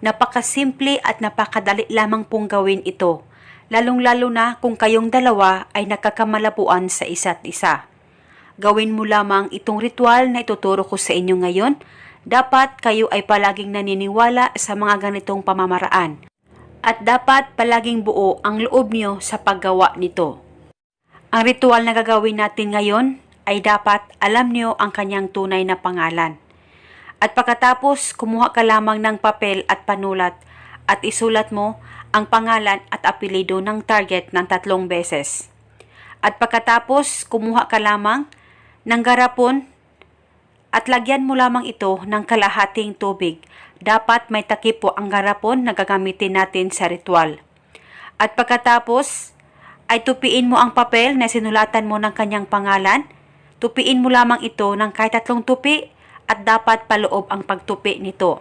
Napakasimple at napakadali lamang pong gawin ito, lalong-lalo na kung kayong dalawa ay nakakamalapuan sa isa't isa. Gawin mo lamang itong ritual na ituturo ko sa inyo ngayon. Dapat kayo ay palaging naniniwala sa mga ganitong pamamaraan. At dapat palaging buo ang loob niyo sa paggawa nito. Ang ritual na gagawin natin ngayon ay dapat alam niyo ang kanyang tunay na pangalan. At pagkatapos, kumuha ka lamang ng papel at panulat at isulat mo ang pangalan at apelido ng target ng tatlong beses. At pagkatapos, kumuha ka lamang ng garapon at lagyan mo lamang ito ng kalahating tubig. Dapat may takip po ang garapon na gagamitin natin sa ritual. At pagkatapos, ay tupiin mo ang papel na sinulatan mo ng kanyang pangalan. Tupiin mo lamang ito ng kahit tatlong tupi at dapat paloob ang pagtupi nito.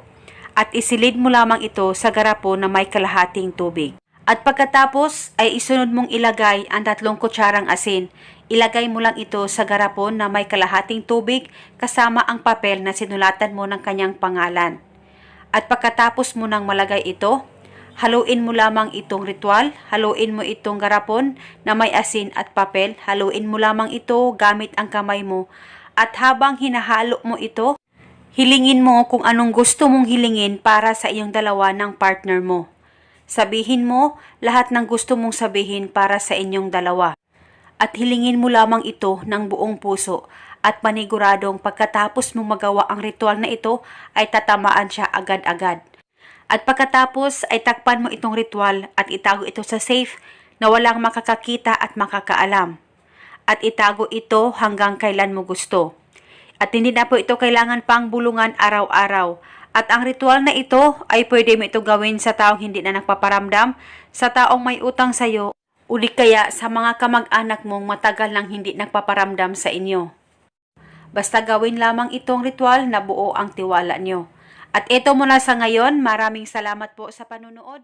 At isilid mo lamang ito sa garapon na may kalahating tubig. At pagkatapos ay isunod mong ilagay ang tatlong kutsarang asin. Ilagay mo lang ito sa garapon na may kalahating tubig kasama ang papel na sinulatan mo ng kanyang pangalan. At pagkatapos mo nang malagay ito, haluin mo lamang itong ritual, haluin mo itong garapon na may asin at papel, haluin mo lamang ito gamit ang kamay mo. At habang hinahalo mo ito, hilingin mo kung anong gusto mong hilingin para sa iyong dalawa ng partner mo. Sabihin mo lahat ng gusto mong sabihin para sa inyong dalawa. At hilingin mo lamang ito ng buong puso at paniguradong pagkatapos mong magawa ang ritual na ito ay tatamaan siya agad-agad. At pagkatapos ay takpan mo itong ritual at itago ito sa safe na walang makakakita at makakaalam. At itago ito hanggang kailan mo gusto. At hindi na po ito kailangan pang bulungan araw-araw. At ang ritual na ito ay pwede mo ito gawin sa taong hindi na nagpaparamdam, sa taong may utang sa iyo, uli kaya sa mga kamag-anak mong matagal nang hindi nagpaparamdam sa inyo. Basta gawin lamang itong ritual na buo ang tiwala nyo. At ito muna sa ngayon, maraming salamat po sa panunood.